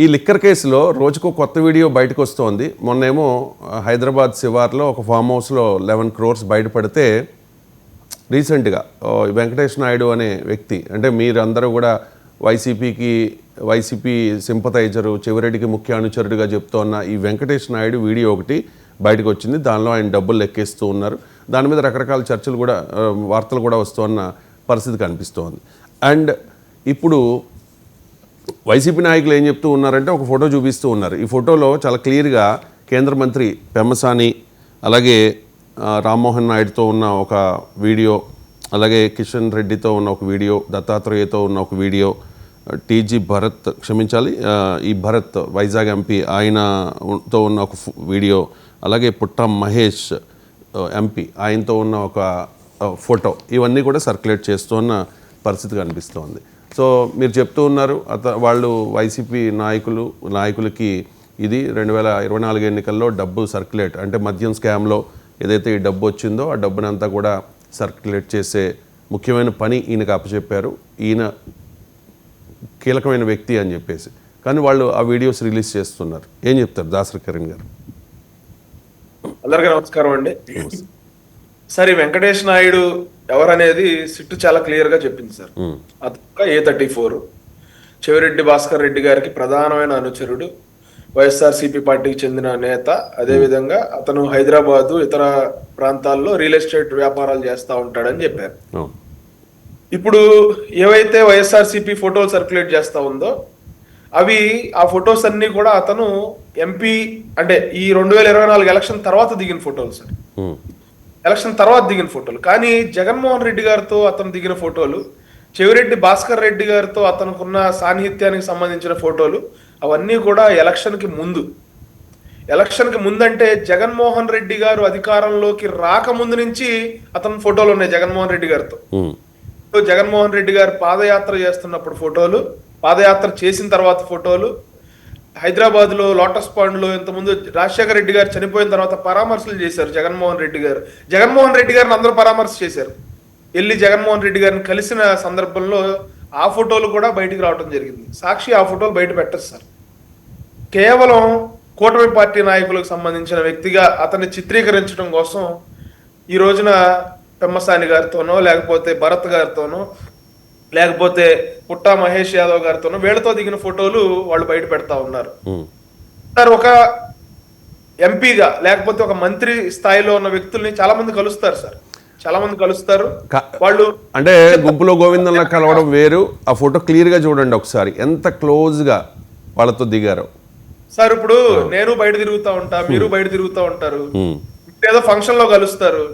ఈ లిక్కర్ కేసులో రోజుకు కొత్త వీడియో బయటకు వస్తోంది. మొన్నేమో హైదరాబాద్ శివార్లో ఒక ఫామ్ హౌస్లో లెవెన్ క్రోర్స్ బయటపడితే రీసెంట్గా వెంకటేష్ నాయుడు అనే వ్యక్తి అంటే మీరందరూ కూడా వైసీపీకి వైసీపీ సింపతైజరు చివరెడ్డికి ముఖ్య అనుచరుడిగా చెప్తోన్న ఈ వెంకటేష్ నాయుడు వీడియో ఒకటి బయటకు వచ్చింది. దానిలో ఆయన డబ్బులు లెక్కేస్తూ ఉన్నారు. దాని మీద రకరకాల చర్చలు కూడా వార్తలు కూడా వస్తున్న పరిస్థితి కనిపిస్తోంది. అండ్ ఇప్పుడు వైసీపీ నాయకులు ఏం చెప్తూ ఉన్నారంటే ఒక ఫోటో చూపిస్తూ ఉన్నారు. ఈ ఫోటోలో చాలా క్లియర్గా కేంద్ర మంత్రి పెమ్మసాని అలాగే రామ్మోహన్ నాయుడుతో ఉన్న ఒక వీడియో అలాగే కిషన్ రెడ్డితో ఉన్న ఒక వీడియో దత్తాత్రేయతో ఉన్న ఒక వీడియో టీజీ భరత్ క్షమించాలి ఈ భరత్ వైజాగ్ ఎంపీ ఆయనతో ఉన్న ఒక వీడియో అలాగే పుట్టం మహేష్ ఎంపీ ఆయనతో ఉన్న ఒక ఫోటో ఇవన్నీ కూడా సర్క్యులేట్ చేస్తున్న పరిస్థితి కనిపిస్తోంది సో మీరు చెప్తూ ఉన్నారు అత వాళ్ళు వైసీపీ నాయకులు నాయకులకి ఇది రెండు వేల ఇరవై నాలుగు ఎన్నికల్లో డబ్బు సర్క్యులేట్ అంటే మద్యం స్కామ్లో ఏదైతే ఈ డబ్బు వచ్చిందో ఆ డబ్బునంతా కూడా సర్క్యులేట్ చేసే ముఖ్యమైన పని ఈయనకు అప్పచెప్పారు. ఈయన కీలకమైన వ్యక్తి అని చెప్పేసి. కానీ వాళ్ళు ఆ వీడియోస్ రిలీజ్ చేస్తున్నారు. ఏం చెప్తారు దాసరి కిరణ్ గారు? అందరికీ నమస్కారం అండి. సార్ వెంకటేష్ నాయుడు ఎవరనేది సిట్టు చాలా క్లియర్గా చెప్పింది సార్. అదొక A thirty four Chevireddy Bhaskar Reddy గారికి ప్రధానమైన అనుచరుడు వైఎస్ఆర్ సిపి పార్టీకి చెందిన నేత. అదే విధంగా అతను హైదరాబాదు ఇతర ప్రాంతాల్లో రియల్ ఎస్టేట్ వ్యాపారాలు చేస్తా ఉంటాడని చెప్పారు. ఇప్పుడు ఏవైతే వైఎస్ఆర్ సిపి ఫోటోలు సర్క్యులేట్ చేస్తా ఉందో అవి ఆ ఫొటోస్ అన్ని కూడా అతను ఎంపీ అంటే ఈ రెండు వేల ఇరవై నాలుగు ఎలక్షన్ తర్వాత దిగిన ఫోటోలు సార్. ఎలక్షన్ తర్వాత దిగిన ఫోటోలు. కానీ జగన్మోహన్ రెడ్డి గారితో అతను దిగిన ఫోటోలు చెవిరెడ్డి భాస్కర్ రెడ్డి గారితో అతనుకున్న సాన్నిహిత్యానికి సంబంధించిన ఫోటోలు అవన్నీ కూడా ఎలక్షన్కి ముందు. ఎలక్షన్కి ముందంటే జగన్మోహన్ రెడ్డి గారు అధికారంలోకి రాకముందు నుంచి అతని ఫోటోలు ఉన్నాయి జగన్మోహన్ రెడ్డి గారితో. జగన్మోహన్ రెడ్డి గారు పాదయాత్ర చేస్తున్నప్పుడు ఫోటోలు పాదయాత్ర చేసిన తర్వాత ఫోటోలు హైదరాబాద్లో లోటస్ పాండ్లో ఇంతకుముందు రాజశేఖర రెడ్డి గారు చనిపోయిన తర్వాత పరామర్శలు చేశారు జగన్మోహన్ రెడ్డి గారు. జగన్మోహన్ రెడ్డి గారిని అందరూ పరామర్శ చేశారు. వెళ్ళి జగన్మోహన్ రెడ్డి గారిని కలిసిన సందర్భంలో ఆ ఫోటోలు కూడా బయటికి రావడం జరిగింది. సాక్షి ఆ ఫోటోలు బయట పెట్టరు సార్. కేవలం కూటమి పార్టీ నాయకులకు సంబంధించిన వ్యక్తిగా అతన్ని చిత్రీకరించడం కోసం ఈ రోజున పెమ్మసాని గారితోనో లేకపోతే భరత్ గారితోనో లేకపోతే పుట్టా మహేష్ యాదవ్ గారితోనో వీళ్ళతో దిగిన ఫోటోలు వాళ్ళు బయట పెడతా ఉన్నారు. సార్ ఒక ఎంపీగా లేకపోతే ఒక మంత్రి స్థాయిలో ఉన్న వ్యక్తుల్ని చాలా మంది కలుస్తారు సార్. చాలా మంది కలుస్తారు. వాళ్ళు అంటే గుంపులో గోవిందంలో కలవడం వేరు. ఆ ఫోటో క్లియర్గా చూడండి ఒకసారి. ఎంత క్లోజ్గా వాళ్ళతో దిగారో. సార్ ఇప్పుడు నేను బయట తిరుగుతా ఉంటా మీరు బయట తిరుగుతా ఉంటారు. ఏదో ఫంక్షన్లో కలుస్తారు.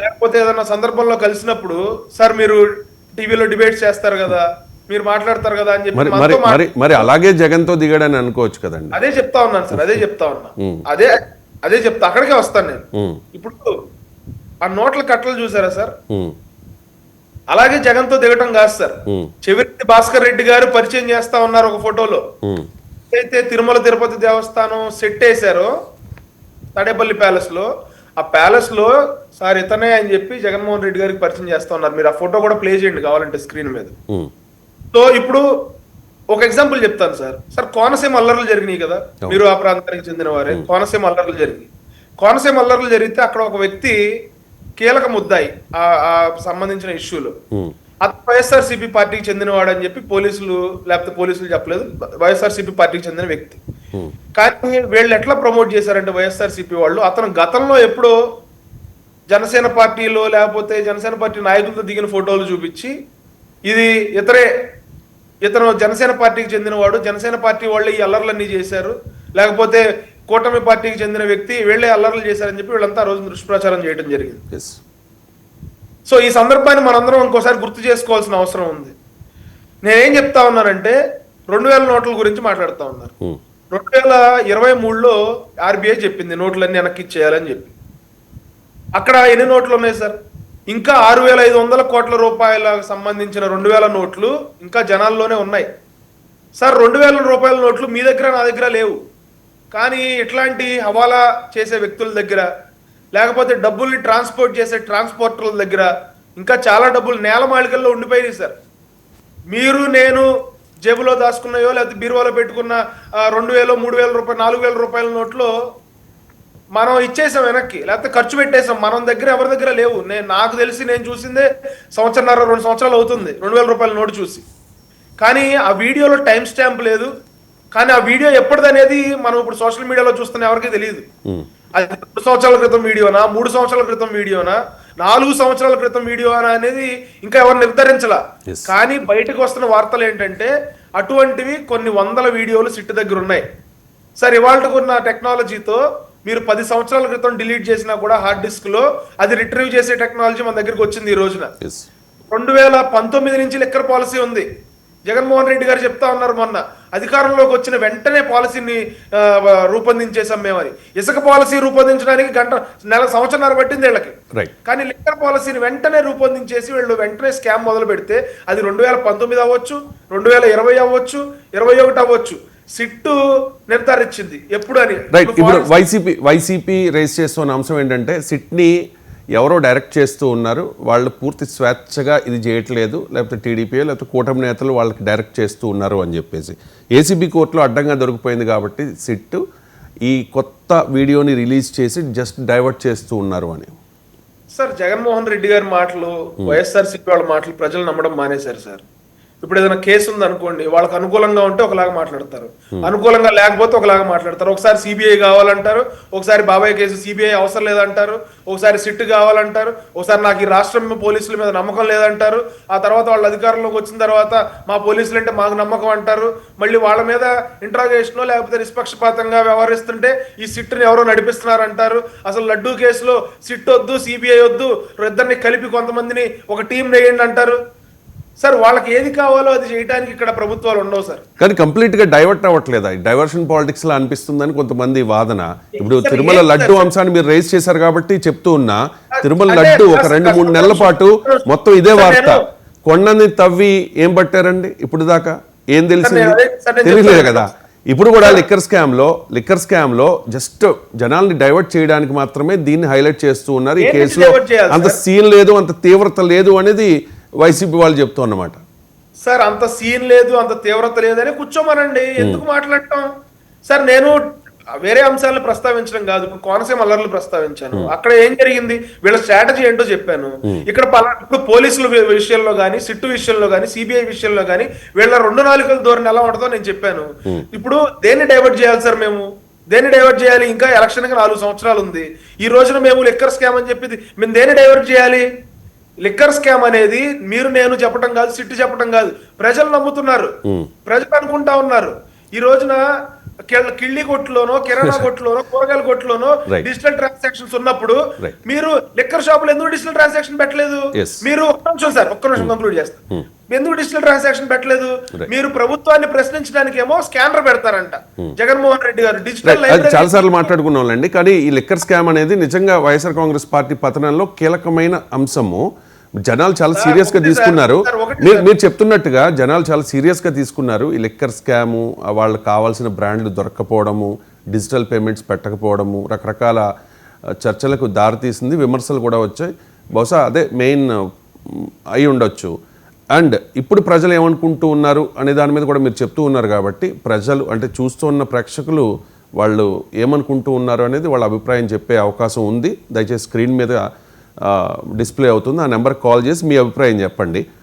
లేకపోతే ఏదైనా సందర్భంలో కలిసినప్పుడు సార్ మీరు టీవీలో డిబేట్స్ చేస్తారు కదా మీరు మాట్లాడతారు కదా అని చెప్పి మరి మరి మరి అలాగే జగన్తో దిగాడని అనుకోవచ్చు కదండి అదే చెప్తా ఉన్నాను సార్ అదే చెప్తా ఉన్నా అదే అదే చెప్తా అక్కడికే వస్తాను నేను. ఇప్పుడు ఆ నోట్ల కట్టలు చూసారా సార్. అలాగే జగన్తో దిగటం కాదు సార్. చెవిరెడ్డి భాస్కర్ రెడ్డి గారు పరిచయం చేస్తా ఉన్నారు ఒక ఫోటోలో. అయితే తిరుమల తిరుపతి దేవస్థానం సెట్ వేశారో తడేపల్లి ప్యాలెస్లో ఆ ప్యాలెస్లో సార్ ఇతనే అని చెప్పి జగన్మోహన్ రెడ్డి గారికి పరిచయం చేస్తా ఉన్నారు. మీరు ఆ ఫోటో కూడా ప్లే చేయండి కావాలంటే స్క్రీన్ మీద. సో ఇప్పుడు ఒక ఎగ్జాంపుల్ చెప్తాను సార్. సార్ కోనసీమ అల్లర్లు జరిగినాయి కదా. మీరు ఆ ప్రాంతానికి చెందిన వారే కోనసీమ అల్లర్లు జరిగినాయి. కోనసీమ అల్లర్లు జరిగితే అక్కడ ఒక వ్యక్తి కీలక ముద్దాయి ఆ సంబంధించిన ఇష్యూలో. అతను వైఎస్ఆర్ సిపి పార్టీకి చెందినవాడు అని చెప్పి పోలీసులు లేకపోతే పోలీసులు చెప్పలేదు. వైఎస్ఆర్ సిపి పార్టీకి చెందిన వ్యక్తి. కానీ వీళ్ళు ఎట్లా ప్రమోట్ చేశారంటే వైఎస్ఆర్ సిపి వాళ్ళు? అతను గతంలో ఎప్పుడో జనసేన పార్టీలో లేకపోతే జనసేన పార్టీ నాయకులతో దిగిన ఫోటోలు చూపించి ఇది ఇతరే ఇతను జనసేన పార్టీకి చెందినవాడు జనసేన పార్టీ వాళ్ళు ఈ అల్లర్లన్నీ చేశారు. లేకపోతే కూటమి పార్టీకి చెందిన వ్యక్తి వీళ్ళే అల్లర్లు చేశారని చెప్పి వీళ్ళంతా రోజు దుష్ప్రచారం చేయడం జరిగింది. సో ఈ సందర్భాన్ని మనందరం ఇంకోసారి గుర్తు చేసుకోవాల్సిన అవసరం ఉంది. నేనేం చెప్తా ఉన్నానంటే రెండు వేల నోట్ల గురించి మాట్లాడుతా ఉన్నారు. ఉమ్. రెండు వేల ఇరవై మూడులో ఆర్బీఐ చెప్పింది నోట్లన్నీ వెనక్కి ఇచ్చేయాలని చెప్పి అక్కడ ఎన్ని నోట్లు ఉన్నాయి సార్? ఇంకా ఆరు వేల ఐదు వందల కోట్ల రూపాయలకు సంబంధించిన రెండు వేల నోట్లు ఇంకా జనాల్లోనే ఉన్నాయి. సార్ రెండు వేల రూపాయల నోట్లు మీ దగ్గర నా దగ్గర లేవు. కానీ ఇట్లాంటి హవాలా చేసే వ్యక్తుల దగ్గర లేకపోతే డబ్బుల్ని ట్రాన్స్పోర్ట్ చేసే ట్రాన్స్పోర్టర్ల దగ్గర ఇంకా చాలా డబ్బులు నేల మాళికల్లో ఉండిపోయినాయి సార్. మీరు నేను జేబులో దాచుకున్నాయో లేకపోతే బీరువాలో పెట్టుకున్న రెండు వేలు మూడు వేల రూపాయలు నాలుగు వేల రూపాయల నోట్లో మనం ఇచ్చేసాం వెనక్కి లేకపోతే ఖర్చు పెట్టేసాం. మనం దగ్గర ఎవరి దగ్గర లేవు. నేను నాకు తెలిసి నేను చూసిందే సంవత్సరంన్నర రెండు సంవత్సరాలు అవుతుంది. రెండు వేల రూపాయల నోటు చూసి. కానీ ఆ వీడియోలో టైం స్టాంప్ లేదు. కానీ ఆ వీడియో ఎప్పటిదనేది మనం ఇప్పుడు సోషల్ మీడియాలో చూస్తున్న ఎవరికీ తెలియదు. అది రెండు సంవత్సరాల క్రితం వీడియోనా మూడు సంవత్సరాల క్రితం వీడియోనా నాలుగు సంవత్సరాల క్రితం వీడియోనా అనేది ఇంకా ఎవరు నిర్ధారించలా. కానీ బయటకు వస్తున్న వార్తలు ఏంటంటే అటువంటివి కొన్ని వందల వీడియోలు సిట్ దగ్గర ఉన్నాయి. సార్ ఇవాళ ఉన్న టెక్నాలజీతో మీరు పది సంవత్సరాల క్రితం డిలీట్ చేసినా కూడా హార్డ్ డిస్క్లో అది రిట్రీవ్ చేసే టెక్నాలజీ మన దగ్గరికి వచ్చింది ఈ రోజున. రెండు వేల పంతొమ్మిది నుంచి లెక్కర్ పాలసీ ఉంది. జగన్మోహన్ రెడ్డి గారు చెప్తా ఉన్నారు మొన్న. అధికారంలోకి వచ్చిన వెంటనే పాలసీని రూపొందించేసాం మేమని ఇసుక పాలసీ రూపొందించడానికి గంట నెల సంవత్సరాలు పట్టింది వీళ్ళకి. రైట్ కానీ లిక్కర్ పాలసీని వెంటనే రూపొందించేసి వీళ్ళు వెంటనే స్కామ్ మొదలు పెడితే అది రెండు వేల పంతొమ్మిది అవ్వచ్చు రెండు వేల ఇరవై అవ్వచ్చు ఇరవై ఒకటి అవ్వచ్చు. సిట్టు నిర్ధారించింది. ఎప్పుడు అని. రైట్ ఇప్పుడు వైసీపీ వైసీపీ రేస్ చేస్తున్న అంశం ఏంటంటే సిట్ని ఎవరో డైరెక్ట్ చేస్తూ ఉన్నారు. వాళ్ళు పూర్తి స్వేచ్ఛగా ఇది చేయట్లేదు. లేకపోతే టీడీపీ లేకపోతే కూటమి నేతలు వాళ్ళకి డైరెక్ట్ చేస్తూ ఉన్నారు అని చెప్పేసి. ఏసీబీ కోర్టులో అడ్డంగా దొరికిపోయింది కాబట్టి సిట్ ఈ కొత్త వీడియోని రిలీజ్ చేసి జస్ట్ డైవర్ట్ చేస్తూ ఉన్నారు అని. సార్ జగన్మోహన్ రెడ్డి గారి మాటలు వైఎస్ఆర్ సిపి వాళ్ళ మాటలు ప్రజలు నమ్మడం మానేశారు సార్. ఇప్పుడు ఏదైనా కేసు ఉంది అనుకోండి వాళ్ళకి అనుకూలంగా ఉంటే ఒకలాగా మాట్లాడతారు. అనుకూలంగా లేకపోతే ఒకలాగా మాట్లాడతారు. ఒకసారి సిబిఐ కావాలంటారు ఒకసారి బాబాయ్ కేసు సిబిఐ అవసరం లేదంటారు ఒకసారి సిట్ కావాలంటారు ఒకసారి నాకు ఈ రాష్ట్రం పోలీసుల మీద నమ్మకం లేదంటారు ఆ తర్వాత వాళ్ళ అధికారంలోకి వచ్చిన తర్వాత మా పోలీసులు అంటే మాకు నమ్మకం అంటారు. మళ్ళీ వాళ్ళ మీద ఇంట్రాగేషన్ లేకపోతే నిష్పక్షపాతంగా వ్యవహరిస్తుంటే ఈ సిట్ని ఎవరో నడిపిస్తున్నారు అంటారు అసలు లడ్డూ కేసులో సిట్ వద్దు సిబిఐ వద్దు ఇద్దరిని కలిపి కొంతమందిని ఒక టీం వేయండి అంటారు. సార్ వాళ్ళకి ఏది కావాలో అది చేయడానికి ఇక్కడ ప్రభుత్వాలు ఉండవు సార్. కానీ కంప్లీట్గా డైవర్ట్ అవ్వట్లేదా? డైవర్షన్ పాలిటిక్స్ లా అనిపిస్తుందని కొంతమంది వాదన. ఇప్పుడు తిరుమల లడ్డు? అంశాన్ని మీరు రైజ్ చేశారు కాబట్టి చెప్తూ ఉన్నా తిరుమల లడ్డు ఒక రెండు మూడు నెలల పాటు మొత్తం ఇదే వార్త. కొండని తవ్వి ఏం పట్టారండి? ఇప్పుడు దాకా ఏం తెలిసింది? తెలియలేదు. కదా. ఇప్పుడు కూడా లిక్కర్ స్కామ్లో లిక్కర్ స్కామ్లో జస్ట్ జనాల్ని డైవర్ట్ చేయడానికి మాత్రమే దీన్ని హైలైట్ చేస్తూ ఉన్నారు ఈ కేసులో. అంత? సీన్ లేదు అంత తీవ్రత లేదు అనేది వైసీపీ వాళ్ళు చెప్తూ అన్నమాట. సార్ అంత సీన్ లేదు అంత తీవ్రత లేదని కూర్చోమనండి. ఎందుకు మాట్లాడటం? సార్ నేను వేరే అంశాలను ప్రస్తావించడం కాదు ఇప్పుడు కోనసీమ అల్లర్లు ప్రస్తావించాను. అక్కడ ఏం జరిగింది? వీళ్ళ స్ట్రాటజీ ఏంటో చెప్పాను. ఇక్కడ పలా ఇప్పుడు పోలీసుల విషయంలో కానీ సిట్టు విషయంలో కానీ సిబిఐ విషయంలో కానీ వీళ్ళ రెండు నాలుగుల ధోరణి ఎలా ఉంటుందో నేను చెప్పాను. ఇప్పుడు దేన్ని డైవర్ట్ చేయాలి సార్ మేము? దేన్ని డైవర్ట్ చేయాలి? ఇంకా ఎలక్షన్కి నాలుగు సంవత్సరాలు ఉంది. ఈ రోజున మేము లిక్కర్ స్కామ్ అని చెప్పింది మేము దేన్ని డైవర్ట్ చేయాలి? లిక్కర్ స్కామ్ అనేది మీరు నేను చెప్పడం కాదు సిట్టు చెప్పడం కాదు. ప్రజలు నమ్ముతున్నారు. ప్రజలు అనుకుంటా ఉన్నారు. ఈ రోజున కిళ్ళ- కొట్టులోనో కిరాణా కొట్టులోనో కూరగాయల కొట్టులోనో. డిజిటల్ ట్రాన్సాక్షన్స్ ఉన్నప్పుడు. మీరు లిక్కర్ షాపులు ఎందుకు డిజిటల్ ట్రాన్సాక్షన్ పెట్టలేదు. మీరు ఒక్క నిమిషం సార్ ఒక్క నిమిషం కంక్లూడ్ చేస్తాను ఎందుకు డిజిటల్ ట్రాన్సాక్షన్ పెట్టలేదు. మీరు ప్రభుత్వాన్ని ప్రశ్నించడానికి ఏమో స్కానర్ పెడతారంట. జగన్మోహన్ రెడ్డి గారు డిజిటల్ చాలా సార్లు మాట్లాడుకున్నాంలేండి కానీ ఈ లిక్కర్ స్కామ్ అనేది నిజంగా వైఎస్ఆర్ కాంగ్రెస్ పార్టీ పతనంలో కీలకమైన అంశము. జనాలు చాలా సార్, సీరియస్గా తీసుకున్నారు. మీరు చెప్తున్నట్టుగా జనాలు చాలా సీరియస్గా తీసుకున్నారు. ఈ లిక్కర్ స్కాము వాళ్ళకి కావాల్సిన బ్రాండ్లు దొరక్కపోవడము డిజిటల్ పేమెంట్స్ పెట్టకపోవడము రకరకాల చర్చలకు దారితీసింది విమర్శలు కూడా వచ్చాయి. బహుశా అదే మెయిన్ అయి ఉండొచ్చు. అండ్ ఇప్పుడు ప్రజలు ఏమనుకుంటూ ఉన్నారు అనే దాని మీద కూడా మీరు చెప్తూ ఉన్నారు కాబట్టి ప్రజలు అంటే చూస్తూ ఉన్న ప్రేక్షకులు వాళ్ళు ఏమనుకుంటూ ఉన్నారు అనేది వాళ్ళ అభిప్రాయం చెప్పే అవకాశం ఉంది. దయచేసి స్క్రీన్ మీద డిస్ప్లే అవుతుంది. ఆ నెంబర్కి కాల్ చేసి మీ అభిప్రాయం చెప్పండి.